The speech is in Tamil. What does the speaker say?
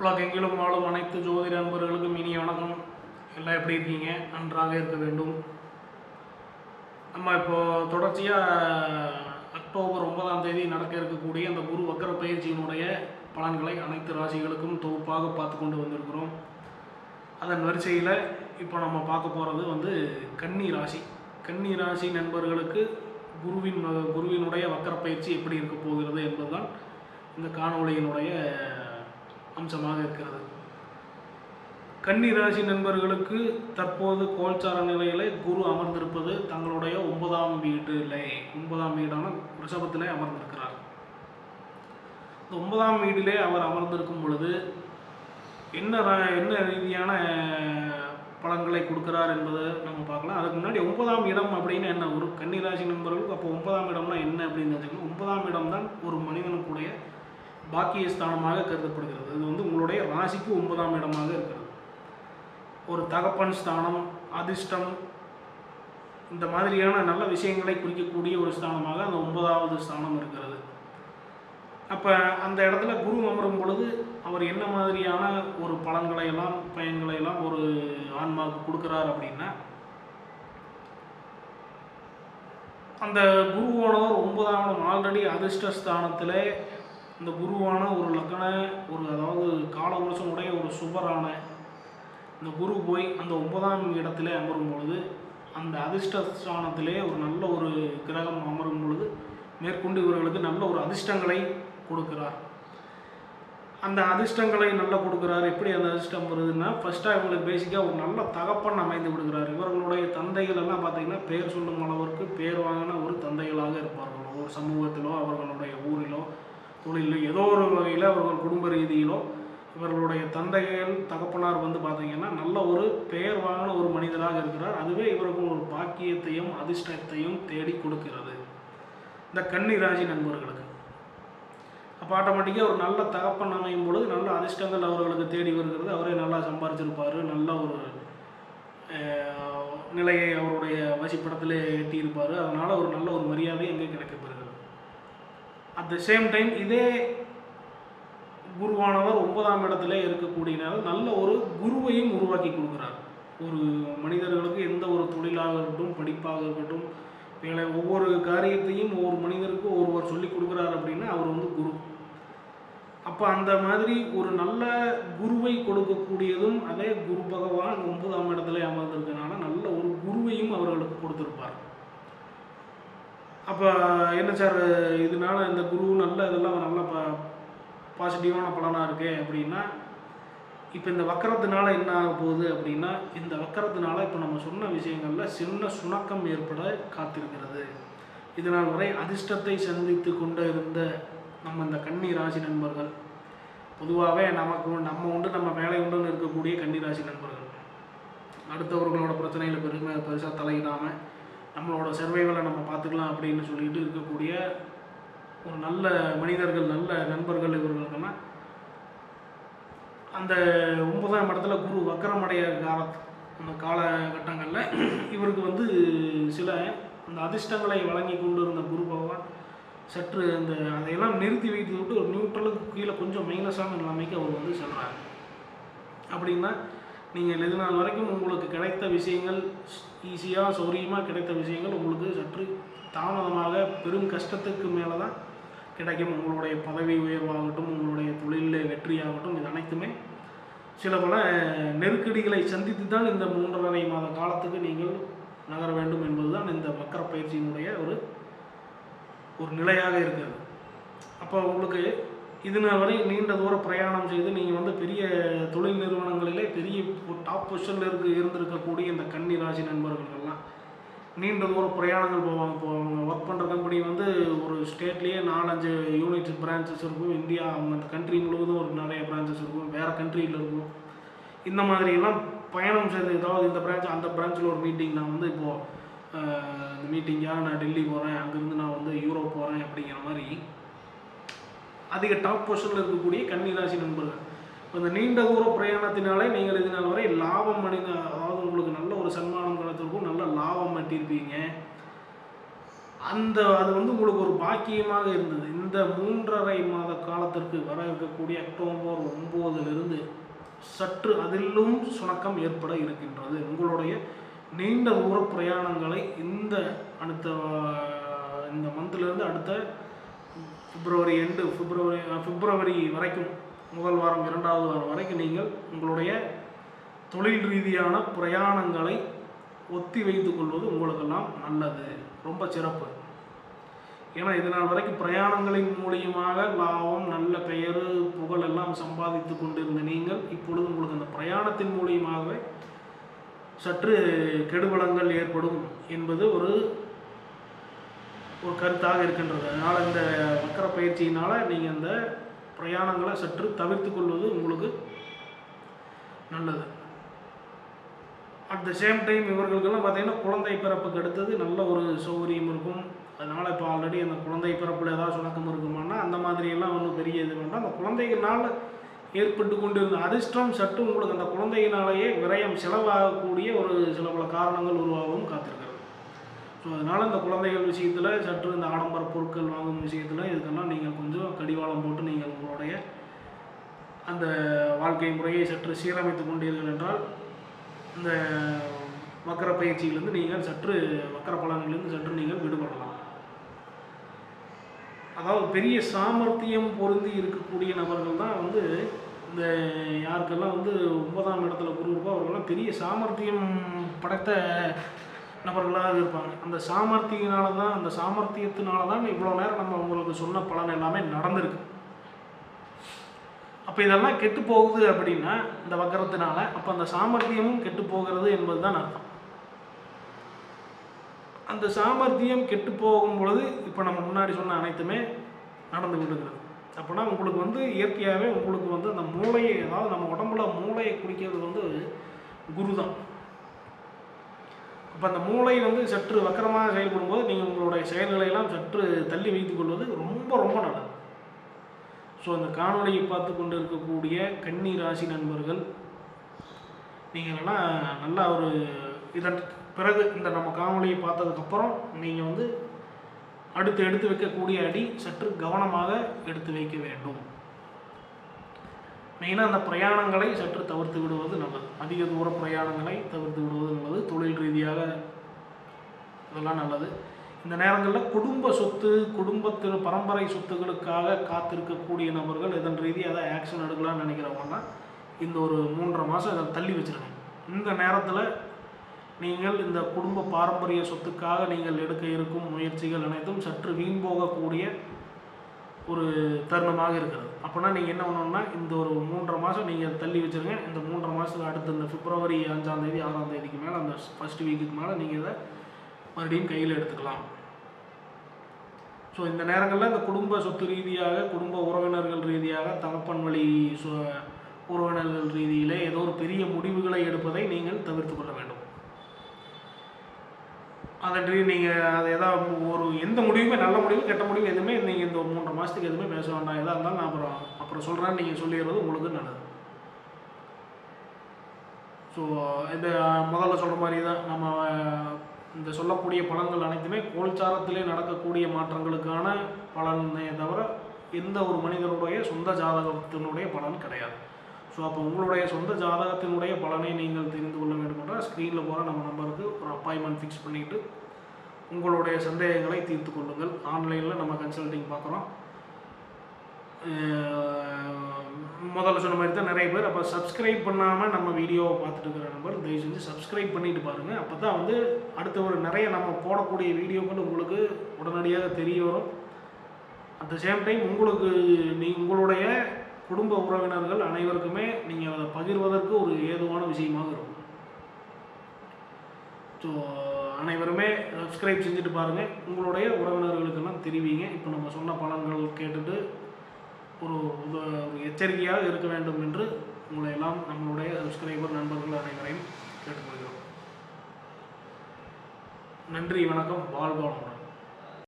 உலகெங்கிலும் வாழும் அனைத்து ஜோதிட நண்பர்களுக்கும் இனிய வணக்கம். எல்லாம் எப்படி இருக்கீங்க? நன்றாக இருக்க வேண்டும். நம்ம இப்போ தொடர்ச்சியாக அக்டோபர் ஒன்பதாம் தேதி நடக்க இருக்கக்கூடிய அந்த குரு வக்கர பயிற்சியினுடைய பலன்களை அனைத்து ராசிகளுக்கும் தொகுப்பாக பார்த்து கொண்டு வந்திருக்கிறோம். அதன் வரிசையில் இப்போ நம்ம பார்க்க போகிறது வந்து கன்னி ராசி. கன்னி ராசி நண்பர்களுக்கு குருவின் குருவினுடைய வக்கர பயிற்சி எப்படி இருக்க போகிறது என்பதுதான் இந்த காணொளியினுடைய அம்சமாக இருக்கிறது. கன்னி ராசி நண்பர்களுக்கு தற்போது கோல்சார நிலையிலே குரு அமர்ந்திருப்பது தங்களுடைய ஒன்பதாம் வீட்டிலே. ஒன்பதாம் வீடான ரிஷபத்திலே அமர்ந்திருக்கிறார். இந்த ஒன்பதாம் வீட்டிலே அவர் அமர்ந்திருக்கும் பொழுது என்ன என்ன ரீதியான பலன்களை கொடுக்கிறார் என்பதை நம்ம பார்க்கலாம். அதுக்கு முன்னாடி ஒன்பதாம் இடம் அப்படின்னு என்ன ஒரு கன்னிராசி நண்பர்களுக்கு அப்போ ஒன்பதாம் இடம்னா என்ன அப்படின்னு தெரிஞ்சுக்கணும். ஒன்பதாம் இடம் தான் ஒரு மனிதனுக்குடைய பாக்கிய ஸ்தானமாக கருதப்படுகிறது. இது வந்து உங்களுடைய ராசிக்கு ஒன்பதாம் இடமாக இருக்கிறது. ஒரு தகப்பன் ஸ்தானம் அதிர்ஷ்டம் இந்த மாதிரியான நல்ல விஷயங்களை குறிக்கக்கூடிய ஒரு ஸ்தானமாக அந்த ஒன்பதாவது ஸ்தானம் இருக்கிறது. அப்போ அந்த இடத்துல குரு அமரும் பொழுது அவர் என்ன மாதிரியான ஒரு பலன்களை எல்லாம் பயன்களை எல்லாம் ஒரு ஆன்மாவுக்கு கொடுக்குறார் அப்படின்னா அந்த குருவானவர் ஒன்பதாம் ஆல்ரெடி அதிர்ஷ்ட ஸ்தானத்தில் இந்த குருவான ஒரு லக்ன ஒரு அதாவது காலவருஷனுடைய ஒரு சுபரான இந்த குரு போய் அந்த ஒன்பதாம் இடத்திலே அமரும் பொழுது அந்த அதிர்ஷ்டஸ்தானத்திலே ஒரு நல்ல ஒரு கிரகம் அமரும் பொழுது மேற்கொண்டு இவர்களுக்கு நல்ல ஒரு அதிர்ஷ்டங்களை கொடுக்கிறார். அந்த அதிர்ஷ்டங்களை நல்லா கொடுக்குறாரு. எப்படி அந்த அதிர்ஷ்டம் வருதுன்னா ஃபஸ்ட்டாக இவங்களுக்கு பேசிக்காக ஒரு நல்ல தகப்பன் அமைந்து விடுகிறார். இவர்களுடைய தந்தைகள் எல்லாம் பார்த்தீங்கன்னா பேர் சொல்லும் அளவிற்கு பேர் வாங்கின ஒரு தந்தைகளாக இருப்பார்கள் ஒரு சமூகத்திலோ அவர்களுடைய ஊரிலோ தொழிலும் ஏதோ ஒரு வகையில் அவர்கள் குடும்ப ரீதியிலோ இவர்களுடைய தந்தைகள் தகப்பனார் வந்து பார்த்தீங்கன்னா நல்ல ஒரு பெயர் வாங்கின ஒரு மனிதராக இருக்கிறார். அதுவே இவருக்கு ஒரு பாக்கியத்தையும் அதிர்ஷ்டத்தையும் தேடி கொடுக்கிறது. இந்த கன்னி ராசி நண்பர்களுக்கு. அப்போ ஆட்டோமேட்டிக்காக ஒரு நல்ல தகப்பன் அமையும் பொழுது நல்ல அதிர்ஷ்டங்கள் அவர்களுக்கு தேடி வருகிறது. அவரே நல்லா சம்பாரிச்சிருப்பார். நல்ல ஒரு நிலையை அவருடைய வசிப்படத்திலே எட்டியிருப்பார். அதனால் ஒரு நல்ல ஒரு மரியாதை அங்கே கிடைக்கப்பெறுகிறது. அட் த சேம் டைம் இதே குருவானவர் ஒன்பதாம் இடத்துல இருக்கக்கூடியனால நல்ல ஒரு குருவையும் உருவாக்கி கொடுக்குறார். ஒரு மனிதர்களுக்கு எந்த ஒரு தொழிலாக இருக்கட்டும் படிப்பாக இருக்கட்டும் வேலை ஒவ்வொரு காரியத்தையும் ஒவ்வொரு மனிதருக்கும் ஒருவர் சொல்லி கொடுக்குறார் அப்படின்னா அவர் வந்து குரு. அப்போ அந்த மாதிரி ஒரு நல்ல குருவை கொடுக்கக்கூடியதும் அதே குரு பகவான் ஒன்பதாம் இடத்துல அமர்ந்திருக்கனால நல்ல ஒரு குருவையும் அவர்களுக்கு கொடுத்துருப்பார். அப்போ என்ன சார் இதனால இந்த குரு நல்ல இதெல்லாம் நல்ல ப பாசிட்டிவான பலனாக இருக்கே அப்படின்னா இப்போ இந்த வக்கரத்தினால என்ன ஆக போகுது அப்படின்னா இந்த வக்கரத்தினால இப்போ நம்ம சொன்ன விஷயங்களில் சின்ன சுணக்கம் ஏற்பட காத்திருக்கிறது. இதனால் வரை அதிர்ஷ்டத்தை சந்தித்து கொண்டு இருந்த நம்ம இந்த கன்னி ராசி நண்பர்கள் பொதுவாகவே நமக்கு நம்ம உண்டு நம்ம வேலை உண்டுன்னு இருக்கக்கூடிய கன்னி ராசி நண்பர்கள் அடுத்தவர்களோட பிரச்சனையில் பெருமை பெருசாக தலையிடாமல் நம்மளோட சர்வைவலை நம்ம பார்த்துக்கலாம் அப்படின்னு சொல்லிட்டு இருக்கக்கூடிய ஒரு நல்ல மனிதர்கள் நல்ல நண்பர்கள் இவர்களுக்கெல்லாம் அந்த ஒன்பதாம் இடத்துல குரு வக்கரமடைய கால அந்த காலகட்டங்களில் இவருக்கு வந்து சில அந்த அதிர்ஷ்டங்களை வழங்கி கொண்டு இருந்த குரு பகவான் சற்று அந்த அதையெல்லாம் நிறுத்தி வைத்து விட்டு ஒரு நியூட்ரலுக்கு கீழே கொஞ்சம் மைனஸான நிலைமைக்கு அவர் வந்து செல்றாரு. அப்படின்னா நீங்கள் இது நாள் வரைக்கும் உங்களுக்கு கிடைத்த விஷயங்கள் ஈஸியாக சௌரியமாக கிடைத்த விஷயங்கள் உங்களுக்கு சற்று தாமதமாக பெரும் கஷ்டத்துக்கு மேலே தான் கிடைக்கும். உங்களுடைய பதவி உயர்வாகட்டும் உங்களுடைய தொழிலில் வெற்றியாகட்டும் இது அனைத்துமே சில பல நெருக்கடிகளை சந்தித்து தான் இந்த மூன்றரை மாத காலத்துக்கு நீங்கள் நகர வேண்டும் என்பதுதான் இந்த வக்கர பயிற்சியினுடைய ஒரு ஒரு நிலையாக இருக்கிறது. அப்போ உங்களுக்கு இது வரை நீண்ட தூர பிரயாணம் செய்து நீங்கள் வந்து பெரிய தொழில் நிறுவனங்களிலே பெரிய டாப் பொசிஷனில் இருக்கு இருந்திருக்கக்கூடிய இந்த கன்னி ராசி நண்பர்கள்லாம் நீண்ட தூர பிரயாணங்கள் போவாங்க போவாங்க. ஒர்க் பண்ணுற கம்பெனி வந்து ஒரு ஸ்டேட்லேயே நாலஞ்சு யூனிட் பிரான்ச்சஸ் இருக்கும். இந்தியா அந்த கண்ட்ரி முழுவதும் ஒரு நிறைய பிரான்ச்சஸ் இருக்கும். வேறு கண்ட்ரியில் இருக்கும். இந்த மாதிரியெல்லாம் பயணம் செய்து ஏதாவது இந்த பிரான்ச் அந்த பிரான்ச்சில் ஒரு மீட்டிங் நான் வந்து இப்போது இந்த மீட்டிங்காக நான் டெல்லி போகிறேன் அங்கேருந்து நான் வந்து யூரோப் போகிறேன் அப்படிங்கிற மாதிரி அதிக டாப் பொசிஷனில் இருக்கக்கூடிய கன்னிராசி நண்பர்கள். இப்போ இந்த நீண்ட தூர பிரயாணத்தினாலே நீங்கள் இதனால் வரை லாபம் அடைந்த அதாவது உங்களுக்கு நல்ல ஒரு சன்மானம் கிடைத்திருக்கும் நல்ல லாபம் மட்டியிருப்பீங்க அந்த அது வந்து உங்களுக்கு ஒரு பாக்கியமாக இருந்தது. இந்த மூன்றரை மாத காலத்திற்கு வர இருக்கக்கூடிய அக்டோபர் ஒம்போதிலிருந்து சற்று அதிலும் சுணக்கம் ஏற்பட இருக்கின்றது. உங்களுடைய நீண்ட தூர பிரயாணங்களை இந்த அடுத்த இந்த மந்திலிருந்து அடுத்த பிப்ரவரி எண்டு பிப்ரவரி பிப்ரவரி வரைக்கும் முதல் வாரம் இரண்டாவது வாரம் வரைக்கும் நீங்கள் உங்களுடைய தொழில் ரீதியான பிரயாணங்களை ஒத்தி வைத்து கொள்வது உங்களுக்கெல்லாம் நல்லது. ரொம்ப சிறப்பு. ஏன்னா இது நாள் வரைக்கும் பிரயாணங்களின் மூலியமாக லாபம் நல்ல பெயர் புகழ் எல்லாம் சம்பாதித்து கொண்டிருந்த நீங்கள் இப்பொழுது உங்களுக்கு அந்த பிரயாணத்தின் மூலியமாகவே சற்று கெடுபலங்கள் ஏற்படும் என்பது ஒரு ஒரு கருத்தாக இருக்கின்றது. அதனால் இந்த வக்கர பயிற்சியினால் நீங்கள் இந்த பிரயாணங்களை சற்று தவிர்த்து கொள்வது உங்களுக்கு நல்லது. அட் த சேம் டைம் இவர்களுக்கெல்லாம் பார்த்தீங்கன்னா குழந்தை பிறப்புக்கு அடுத்தது நல்ல ஒரு சௌகரியம் இருக்கும். அதனால் இப்போ ஆல்ரெடி அந்த குழந்தை பிறப்பில் ஏதாவது சுணக்கம் இருக்குமானா அந்த மாதிரியெல்லாம் ஒன்றும் பெரிய இது வேண்டாம். அந்த குழந்தைகளால் ஏற்பட்டு கொண்டு இருந்த அதிர்ஷ்டம் சற்று உங்களுக்கு அந்த குழந்தையினாலேயே விரயம் செலவாகக்கூடிய ஒரு சில பல காரணங்கள் உருவாகவும் காத்திருக்காங்க ஸோ அதனால் இந்த குழந்தைகள் விஷயத்தில் சற்று இந்த ஆடம்பர பொருட்கள் வாங்கும் விஷயத்தில் இதுக்கெல்லாம் நீங்கள் கொஞ்சம் கடிவாளம் போட்டு நீங்கள் உங்களுடைய அந்த வாழ்க்கை முறையை சற்று சீரமைத்து கொண்டீர்கள் என்றால் இந்த வக்கர பயிற்சியிலிருந்து நீங்கள் சற்று வக்கர பலன்களிலிருந்து சற்று நீங்கள் விடுபடலாம். அதாவது பெரிய சாமர்த்தியம் பொருந்தி இருக்கக்கூடிய நபர்கள் தான் வந்து இந்த யாருக்கெல்லாம் வந்து ஒன்பதாம் இடத்துல குரு இருக்கோ அவர்கள்லாம் பெரிய சாமர்த்தியம் படைத்த நபர்களாக இருப்பாங்க. அந்த சாமர்த்தியினால தான் அந்த சாமர்த்தியத்தினால தான் இவ்வளோ நேரம் நம்ம உங்களுக்கு சொன்ன பலன் எல்லாமே நடந்திருக்கு. அப்போ இதெல்லாம் கெட்டு போகுது அப்படின்னா இந்த வக்கரத்தினால அப்போ அந்த சாமர்த்தியமும் கெட்டு போகிறது என்பது தான் அர்த்தம். அந்த சாமர்த்தியம் கெட்டு போகும் பொழுது இப்போ நம்ம முன்னாடி சொன்ன அனைத்துமே நடந்து விடுகிறது அப்போனா உங்களுக்கு வந்து இயற்கையாகவே உங்களுக்கு வந்து அந்த மூளையை அதாவது நம்ம உடம்புல மூளையை குடிக்கிறது வந்து குரு தான் அப்போ அந்த மூளை வந்து சற்று வக்கரமாக செயல்படும் போது நீங்கள் உங்களுடைய செயல்களையெல்லாம் சற்று தள்ளி வைத்துக் கொள்வது ரொம்ப ரொம்ப நல்லது. ஸோ அந்த காணொளியை பார்த்து கொண்டு இருக்கக்கூடிய கன்னி ராசி நண்பர்கள் நீங்கள் எல்லாம் நல்லா ஒரு இதன் பிறகு இந்த நம்ம காணொளியை பார்த்ததுக்கப்புறம் நீங்கள் வந்து அடுத்து எடுத்து வைக்கக்கூடிய அடி சற்று கவனமாக எடுத்து வைக்க வேண்டும். மெயினாக அந்த பிரயாணங்களை சற்று தவிர்த்து விடுவது நல்லது. அதிக தூர பிரயாணங்களை தவிர்த்து விடுவது நல்லது. தொழில் ரீதியாக இதெல்லாம் நல்லது. இந்த நேரங்களில் குடும்ப சொத்து குடும்பத்தில் பரம்பரை சொத்துக்களுக்காக காத்திருக்கக்கூடிய நபர்கள் இதன் ரீதியாக அதை ஆக்ஷன் எடுக்கலாம்னு நினைக்கிறவங்கன்னா இந்த ஒரு மூன்றரை மாதம் இதை தள்ளி வச்சுருங்க. இந்த நேரத்தில் நீங்கள் இந்த குடும்ப பாரம்பரிய சொத்துக்காக நீங்கள் எடுக்க இருக்கும் முயற்சிகள் அனைத்தும் சற்று வீண் போகக்கூடிய ஒரு தருணமாக இருக்கிறது. அப்போனா நீங்கள் என்ன பண்ணணும்னா இந்த ஒரு மூன்றரை மாதம் நீங்கள் தள்ளி வச்சுருங்க. இந்த மூன்றரை மாதத்துக்கு அடுத்து இந்த பிப்ரவரி அஞ்சாம் தேதி ஆறாம் தேதிக்கு மேலே அந்த ஃபஸ்ட் வீக்குக்கு மேலே நீங்கள் இதை மறுபடியும் கையில் எடுத்துக்கலாம். ஸோ இந்த நேரங்களில் இந்த குடும்ப சொத்து ரீதியாக குடும்ப உறவினர்கள் ரீதியாக தகப்பன் வழி சு உறவினர்கள் ரீதியிலே ஏதோ ஒரு பெரிய முடிவுகளை எடுப்பதை நீங்கள் தவிர்த்து கொள்ள வேண்டும். அதன்றி நீங்கள் அது எதாவது ஒரு எந்த முடிவுமே நல்ல முடிவு கெட்ட முடிவு எதுவுமே நீங்கள் இந்த மூன்றரை மாதத்துக்கு எதுவுமே பேச வேண்டாம். எதாக இருந்தாலும் நான் அப்புறம் அப்புறம் சொல்கிறேன்னு நீங்கள் சொல்லிடுறது உங்களுக்கு நல்லது. ஸோ இந்த முதல்ல சொல்கிற மாதிரி தான் நம்ம இந்த சொல்லக்கூடிய பலன்கள் அனைத்துமே கோல்சாரத்திலே நடக்கக்கூடிய மாற்றங்களுக்கான பலனே தவிர எந்த ஒரு மனிதனுடைய சொந்த ஜாதகத்தினுடைய பலன் கிடையாது. ஸோ அப்போ உங்களுடைய சொந்த ஜாதகத்தினுடைய பலனை நீங்கள் தெரிந்து கொள்ள வேண்டும் என்றால் ஸ்க்ரீனில் போகிற நம்ம நம்பருக்கு ஒரு அப்பாயின்மெண்ட் ஃபிக்ஸ் பண்ணிவிட்டு உங்களுடைய சந்தேகங்களை தீர்த்து கொள்ளுங்கள். ஆன்லைனில் நம்ம கன்சல்டிங் பார்க்குறோம். முதல்ல சொன்ன மாதிரி தான் நிறைய பேர். அப்போ சப்ஸ்கிரைப் பண்ணாமல் நம்ம வீடியோவை பார்த்துட்டு இருக்கிற நம்பர் தயவு செஞ்சு சப்ஸ்கிரைப் பண்ணிட்டு பாருங்கள் அப்போ தான் வந்து அடுத்த ஒரு நிறைய நம்ம போடக்கூடிய வீடியோக்கள் உங்களுக்கு உடனடியாக தெரிய வரும். அட் த சேம் டைம் உங்களுக்கு நீ உங்களுடைய குடும்ப உறவினர்கள் அனைவருக்குமே நீங்கள் அதை பகிர்வதற்கு ஒரு ஏதுவான விஷயமாக இருக்கும். ஸோ அனைவருமே சப்ஸ்கிரைப் செஞ்சுட்டு பாருங்கள் உங்களுடைய உறவினர்களுக்கெல்லாம் தெரிவிங்க. இப்போ நம்ம சொன்ன பலன்கள் கேட்டுட்டு ஒரு ஒரு எச்சரிக்கையாக இருக்க வேண்டும் என்று உங்களை எல்லாம் நம்மளுடைய சப்ஸ்கிரைபர் நண்பர்கள் அனைவரையும் கேட்டுக்கொள்கிறோம். நன்றி வணக்கம். வாழ்வாளமுடன்